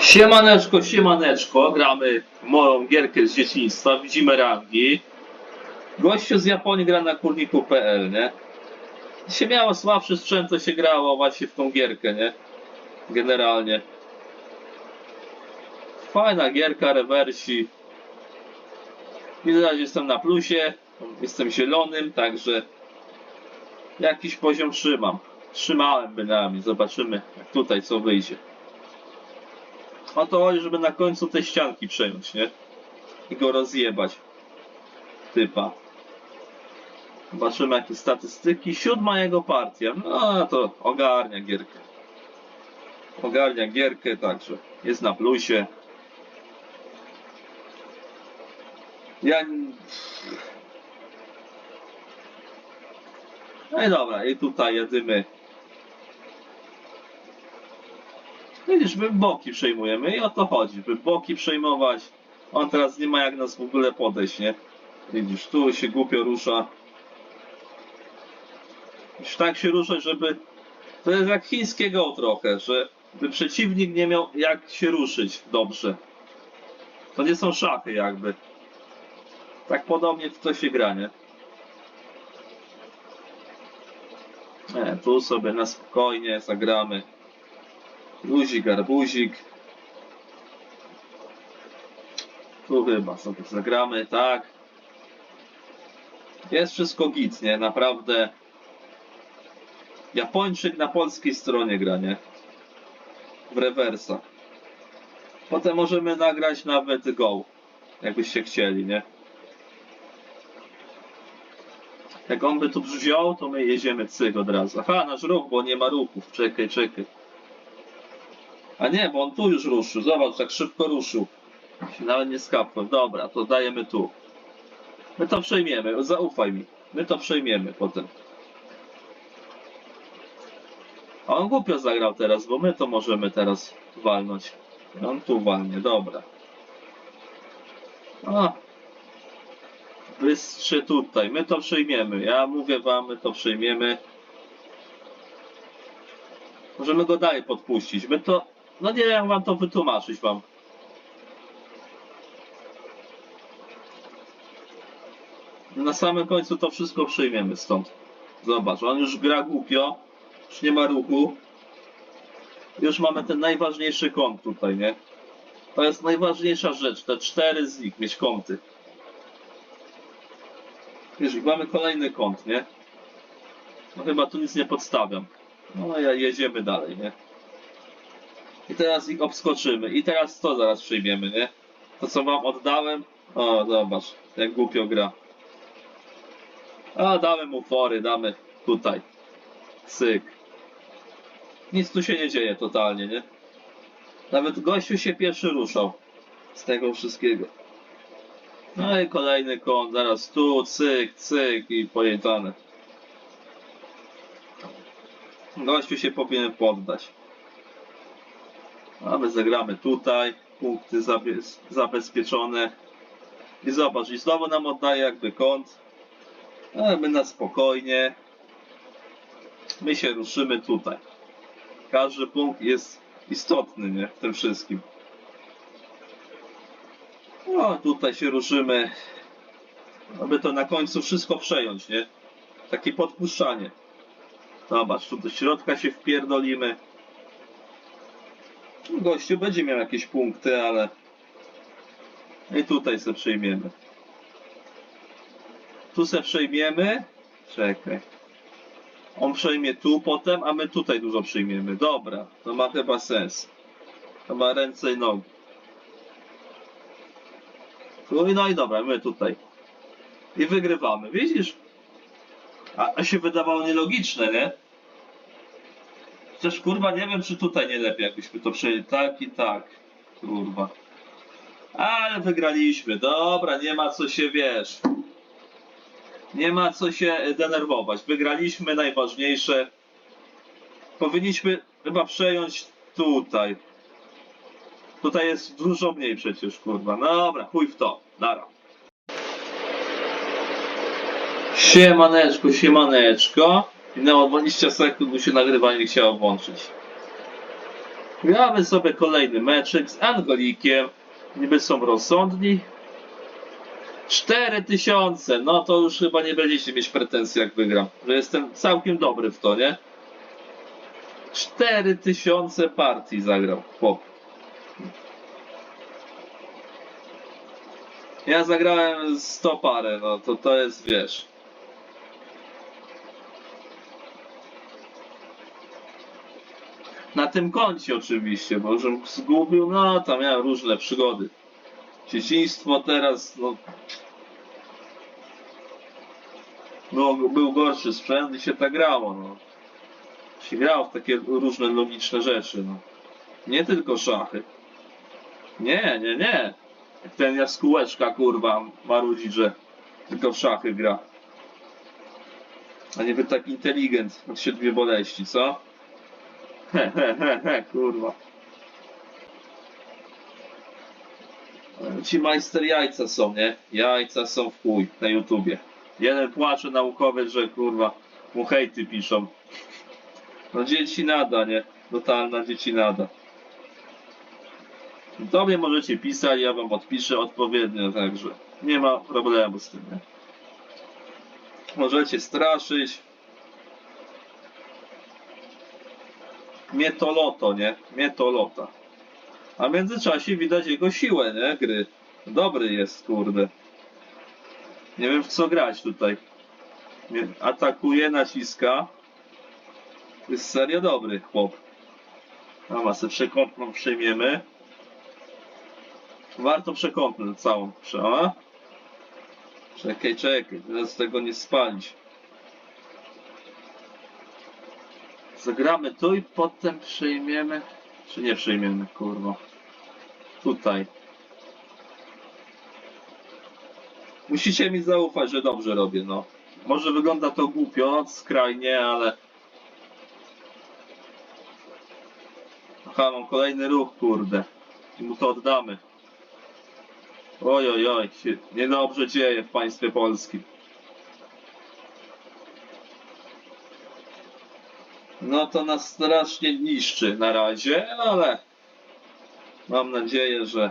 Siemaneczko, siemaneczko, gramy moją gierkę z dzieciństwa, widzimy rangi. Gościu z Japonii gra na kurniku.pl, nie? Się miało słabszy sprzęt, to się grało właśnie w tą gierkę, nie? Generalnie. Fajna gierka, rewersi. Widać, jestem na plusie, jestem zielonym, także jakiś poziom trzymam. Trzymałem bynajmniej, zobaczymy jak tutaj co wyjdzie. Chodzi, żeby na końcu te ścianki przejąć, nie? I go rozjebać. Typa. Zobaczymy jakie statystyki. Siódma jego partia. No to ogarnia gierkę. Ogarnia gierkę, także jest na plusie. Ja... No i dobra, i tutaj jedymy Widzisz, my boki przejmujemy i o to chodzi, by boki przejmować. On teraz nie ma jak nas w ogóle podejść, nie? Widzisz, tu się głupio rusza. Musisz tak się ruszać, żeby... To jest jak chińskie go trochę, że by przeciwnik nie miał jak się ruszyć dobrze. To nie są szachy jakby. Tak podobnie w to się gra, nie? Nie, tu sobie na spokojnie zagramy. Luzik, arbuzik. Tu chyba sobie zagramy, tak. Jest wszystko git, nie? Naprawdę. Japończyk na polskiej stronie gra, nie? W rewersa. Potem możemy nagrać nawet go. Jakbyście chcieli, nie? Jak on by tu wziął, to my jedziemy cyk od razu. Aha, nasz ruch, bo nie ma ruchów. Czekaj, czekaj. A nie, bo on tu już ruszył. Zobacz, tak szybko ruszył. Się nawet nie skapłem. Dobra, to dajemy tu. My to przejmiemy, zaufaj mi. My to przejmiemy potem. A on głupio zagrał teraz, bo my to możemy teraz walnąć. On tu walnie, dobra. A. Wystrze tutaj, my to przejmiemy. Ja mówię wam, my to przejmiemy. Możemy go dalej podpuścić. My to. No nie wiem jak wam to wytłumaczyć wam. Na samym końcu to wszystko przyjmiemy stąd. Zobacz, on już gra głupio. Już nie ma ruchu. Już mamy ten najważniejszy kąt tutaj, nie? To jest najważniejsza rzecz. Te cztery z nich mieć kąty. Wiesz, mamy kolejny kąt, nie? No chyba tu nic nie podstawiam. No ja jedziemy dalej, nie? I teraz ich obskoczymy. I teraz to zaraz przyjmiemy, nie? To co wam oddałem. O, zobacz, jak głupio gra. A, damy mu fory, damy tutaj. Cyk. Nic tu się nie dzieje totalnie, nie? Nawet gościu się pierwszy ruszał z tego wszystkiego. No i kolejny kąt, zaraz tu, cyk, cyk i pojechane. Gościu się powinien poddać. A my zagramy tutaj, punkty zabezpieczone. I zobacz, i znowu nam oddaje jakby kąt. Ale my na spokojnie. My się ruszymy tutaj. Każdy punkt jest istotny, nie? W tym wszystkim. No, tutaj się ruszymy. Aby to na końcu wszystko przejąć, nie? Takie podpuszczanie. Zobacz, tu do środka się wpierdolimy. Gościu będzie miał jakieś punkty, ale... I tutaj se przejmiemy. Tu se przejmiemy. Czekaj. On przejmie tu potem, a my tutaj dużo przyjmiemy. Dobra, to ma chyba sens. To ma ręce i nogi. Tu, no i dobra, my tutaj. I wygrywamy, widzisz? A, a się wydawało nielogiczne, nie? Chociaż kurwa nie wiem, czy tutaj nie lepiej, jakbyśmy to przejęli. Tak i tak. Kurwa. Ale wygraliśmy. Dobra, nie ma co się wiesz. Nie ma co się denerwować. Wygraliśmy najważniejsze. Powinniśmy chyba przejąć tutaj. Tutaj jest dużo mniej przecież, kurwa. No dobra, chuj w to. Nara. Siemaneczko, siemaneczko. Minęło 20 sekund, bo się nagrywanie nie chciało włączyć. Gramy sobie kolejny meczek z Angolikiem. Niby są rozsądni. 4000, no to już chyba nie będziecie mieć pretensji jak wygram. Że jestem całkiem dobry w to, nie? 4000 partii zagrał chłop. Ja zagrałem 100 parę, no to to jest, wiesz. Na tym koncie oczywiście, bo żem zgubił, no tam miałem różne przygody. Dzieciństwo teraz, no... No, był gorszy sprzęt i się tak grało, no. Się grało w takie różne logiczne rzeczy, no. Nie tylko szachy. Nie, nie, nie. Jak ten jaskółeczka, kurwa, marudzi, że tylko w szachy gra. A niby tak inteligent od siedmiu boleści, co? He, kurwa. Ci majster jajca są, nie? Jajca są w chuj na YouTubie. Jeden płacze naukowiec, że kurwa mu hejty piszą. No dzieci nada, nie? Totalna dzieci nada. Do mnie możecie pisać, ja wam odpiszę odpowiednio, także nie ma problemu z tym, nie? Możecie straszyć. Mnie to loto, nie? Mnie to lota. A w międzyczasie widać jego siłę, nie? Gry. Dobry jest, kurde. Nie wiem w co grać tutaj. Atakuje, naciska. Jest serio dobry chłop. A masę przekątną przyjmiemy. Warto przekątnę całą. Prze- A? Czekaj, czekaj. Teraz tego nie spalić. Zagramy tu i potem przyjmiemy. Czy nie przyjmiemy, kurwa. Tutaj. Musicie mi zaufać, że dobrze robię, no. Może wygląda to głupio, skrajnie, ale... Aha, mam kolejny ruch, kurde. I mu to oddamy. Oj, oj, oj, się niedobrze dzieje w państwie polskim. No to nas strasznie niszczy na razie, ale mam nadzieję, że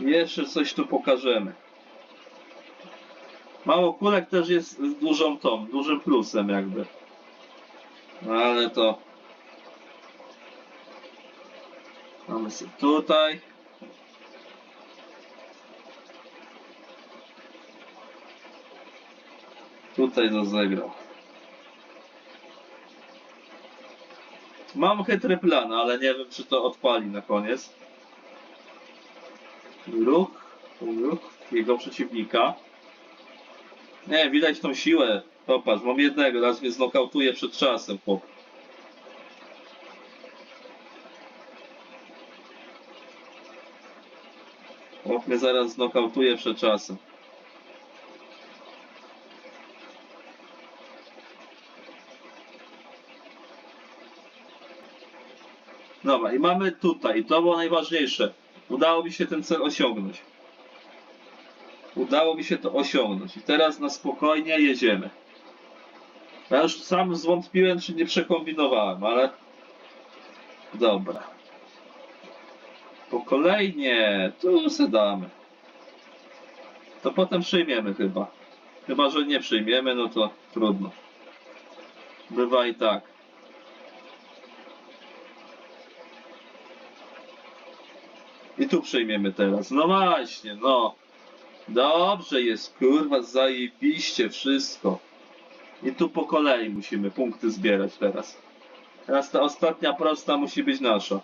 jeszcze coś tu pokażemy. Mało kulek też jest z dużą tą, dużym plusem jakby. No ale to mamy sobie tutaj. Tutaj rozegrał. Mam chytry plan, ale nie wiem czy to odpali na koniec. Ruch, ruch jego przeciwnika. Nie, widać tą siłę. Popatrz, mam jednego, raz mnie znokautuje przed czasem, chłop. Chłop mnie zaraz znokautuje przed czasem. Dobra, i mamy tutaj, to było najważniejsze. Udało mi się ten cel osiągnąć. Udało mi się to osiągnąć. I teraz na spokojnie jedziemy. Ja już sam zwątpiłem, czy nie przekombinowałem, ale... Dobra. Po kolei nie, tu se damy. To potem przyjmiemy chyba. Chyba, że nie przyjmiemy, no to trudno. Bywa i tak. I tu przejmiemy teraz. No właśnie, no. Dobrze jest, kurwa, zajebiście wszystko. I tu po kolei musimy punkty zbierać teraz. Teraz ta ostatnia prosta musi być nasza.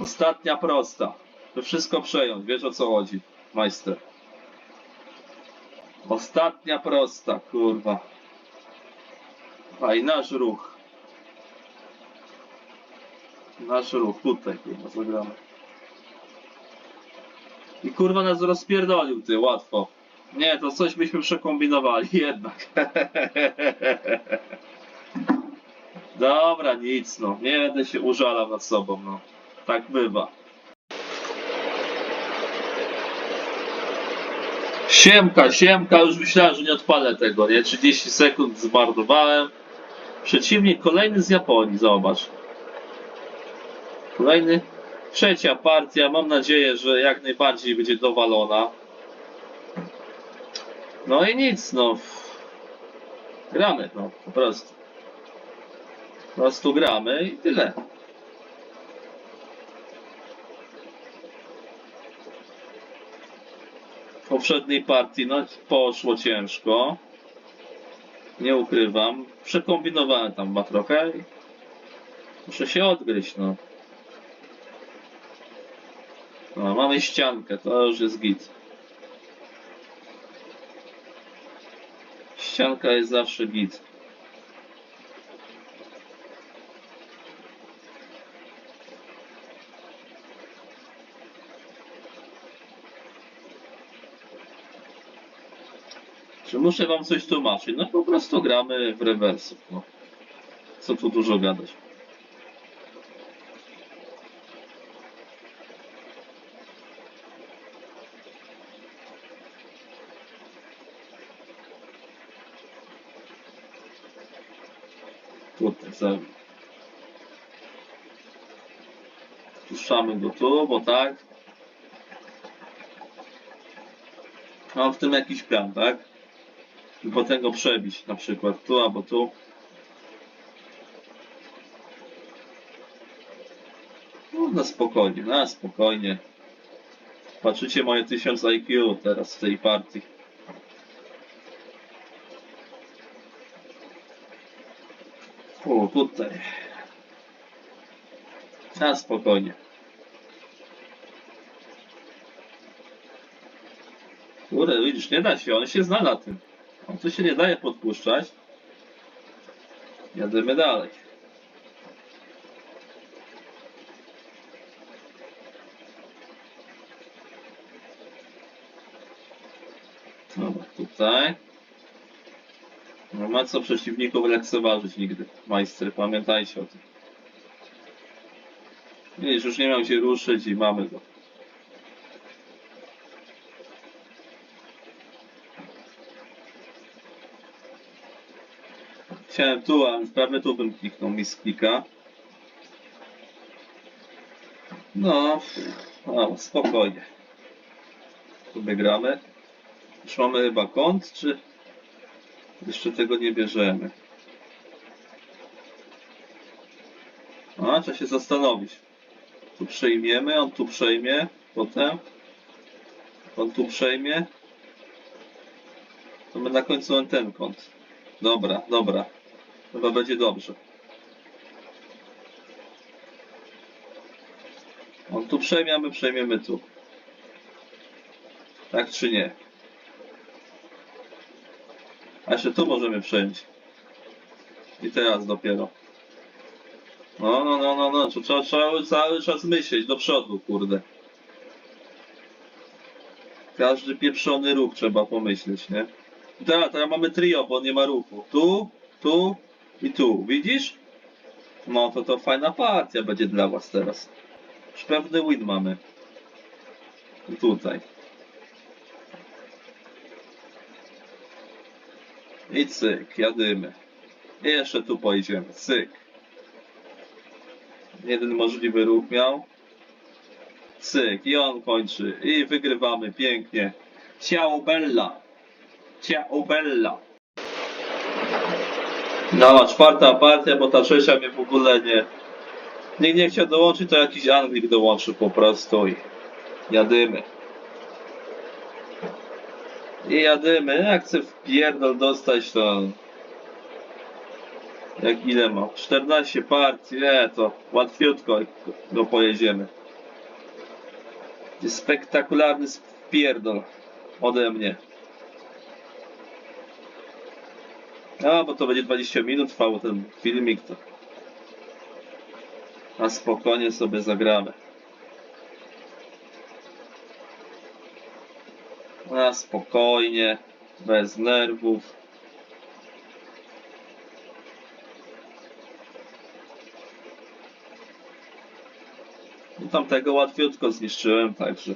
Ostatnia prosta. To wszystko przejąć, wiesz o co chodzi, majster. Ostatnia prosta, kurwa. A i nasz ruch. Nasz ruch, tutaj kurwa zagramy. I kurwa nas rozpierdolił ty, łatwo. Nie, to coś byśmy przekombinowali jednak. Dobra, nic no. Nie będę się użalał nad sobą, no. Tak bywa. Siemka, siemka, już myślałem, że nie odpalę tego, nie? 30 sekund zmarnowałem. Przeciwnik kolejny z Japonii, zobacz. Kolejny, trzecia partia, mam nadzieję, że jak najbardziej będzie dowalona. No i nic, no. Gramy, no, po prostu. Po prostu gramy i tyle. W poprzedniej partii, no, poszło ciężko. Nie ukrywam. Przekombinowałem tam ma trochę muszę się odgryźć, no. No, mamy ściankę, to już jest git. Ścianka jest zawsze git. Czy muszę wam coś tłumaczyć? No po prostu gramy w rewersów. No. Co tu dużo gadać. Tutaj za... Puszczamy go tu, bo tak. Mam w tym jakiś plan, tak? I potem go przebić, na przykład tu albo tu. No, na spokojnie, na spokojnie. Patrzycie moje 1000 IQ teraz w tej partii. O, tutaj. Na spokojnie. Kurde, widzisz, nie da się, on się zna na tym. On tu się nie daje podpuszczać. Jadymy dalej. Dobra, tutaj. Nie ma co przeciwników lekceważyć nigdy. Majstry, pamiętajcie o tym. Widzisz, już nie mam się ruszyć i mamy go. Chciałem tu, a prawie tu bym kliknął mi z klika. No, no, spokojnie. Tu wygramy. Już mamy chyba kąt, czy jeszcze tego nie bierzemy? A, trzeba się zastanowić. Tu przejmiemy, on tu przejmie, potem on tu przejmie. To my na końcu mam ten kąt. Dobra, dobra. Chyba będzie dobrze. On tu przejmie, a my przejmiemy tu. Tak czy nie? A jeszcze tu możemy przejąć. I teraz dopiero. No, no, no, no, no. Trzeba, trzeba cały czas myśleć do przodu, kurde. Każdy pieprzony ruch trzeba pomyśleć, nie? I teraz, mamy trio, bo nie ma ruchu. Tu, tu i tu. Widzisz? No to to fajna partia będzie dla was teraz. Już pewny win mamy. Tutaj. I cyk, jadymy. I jeszcze tu pojedziemy. Cyk. Jeden możliwy ruch miał. Cyk. I on kończy. I wygrywamy pięknie. Ciao Bella. Ciao Bella. No, czwarta partia, bo ta trzecia mnie w ogóle nie... Nikt nie chciał dołączyć, to jakiś Anglik dołączył po prostu i jadymy. I jadymy. Jak chcę w pierdol dostać, to... Jak ile ma? 14 partii, nie, to łatwiutko go pojedziemy. Jest spektakularny spierdol ode mnie. A, bo to będzie 20 minut trwał ten filmik, to na spokojnie sobie zagramy. Na spokojnie, bez nerwów. I tamtego łatwiutko zniszczyłem, także...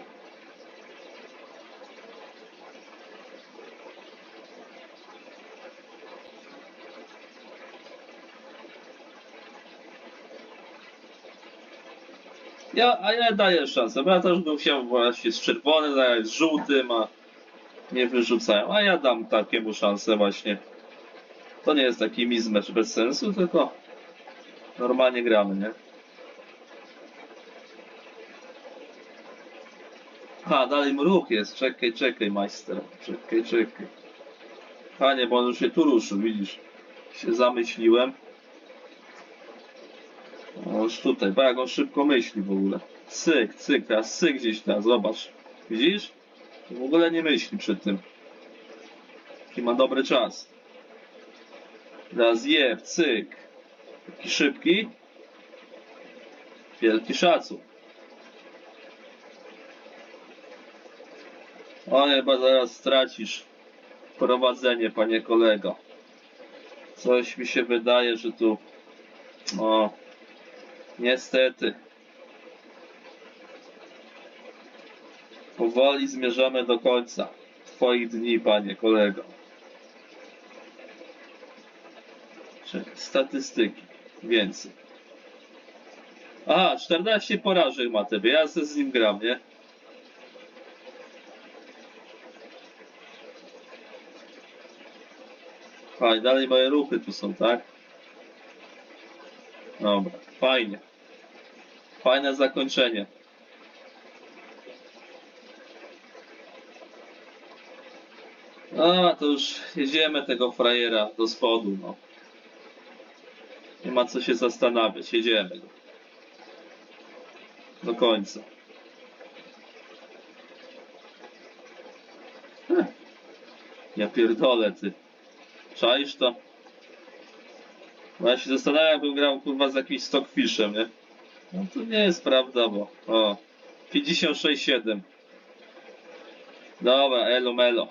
Ja, a ja daję szansę, bo ja też bym chciał właśnie z czerwonym, z żółtym, a nie wyrzucają. A ja dam takiemu szansę właśnie. To nie jest taki mismatch bez sensu, tylko normalnie gramy, nie? Ha, dalej mruch jest. Czekaj, czekaj, majster. Czekaj, czekaj. Panie, bo on już się tu ruszył, widzisz. Się zamyśliłem. O, już tutaj, bo jak on szybko myśli w ogóle. Cyk, cyk, teraz cyk gdzieś tam, zobacz. Widzisz? W ogóle nie myśli przy tym. Taki ma dobry czas. Teraz je, cyk. Taki szybki. Wielki szacun. O, chyba zaraz stracisz prowadzenie, panie kolego. Coś mi się wydaje, że tu... O, niestety. Powoli zmierzamy do końca twoich dni, panie kolego. Statystyki. Więcej. Aha, 14 porażek ma tebe. Ja se z nim gram, nie? A, i dalej moje ruchy tu są, tak? Dobra, fajnie. Fajne zakończenie. A, to już jedziemy tego frajera do spodu, no. Nie ma co się zastanawiać, jedziemy. Do końca. Ja pierdolę, ty. Czaisz to? No ja się zastanawiam, jakbym grał kurwa z jakimś stockfishem, nie? No to nie jest prawda, bo... O, 56,7. Dobra, elo melo.